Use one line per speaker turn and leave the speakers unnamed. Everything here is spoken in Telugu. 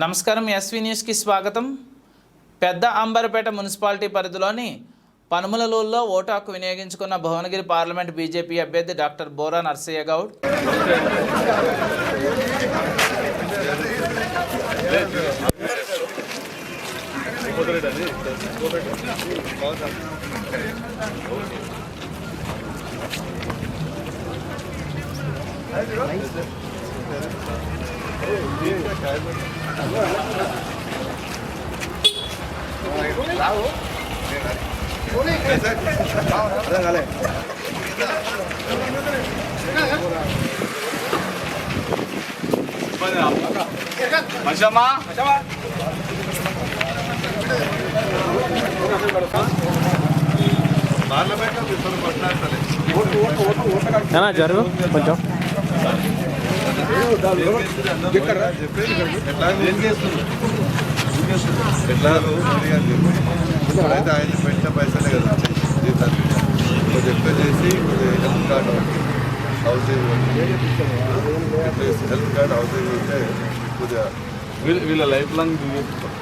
నమస్కారం ఎస్వి న్యూస్కి స్వాగతం. పెద్ద అంబర్పేట మున్సిపాలిటీ పరిధిలోని పనుమలలూరులో ఓటు హక్కు వినియోగించుకున్న భువనగిరి పార్లమెంట్ బీజేపీ అభ్యర్థి డాక్టర్ బోరా నర్సయ్య గౌడ్.
ఏనా జరుగు కొంచెం.
ఎట్లా అయితే ఆయన పెట్టిన పైసలే కదా జీతానికి కొంచెం ఎక్కువ చేసి కొంచెం health card house health card house ఉంటే కొద్దిగా
వీళ్ళ లైఫ్ లాంగ్
కొంచెం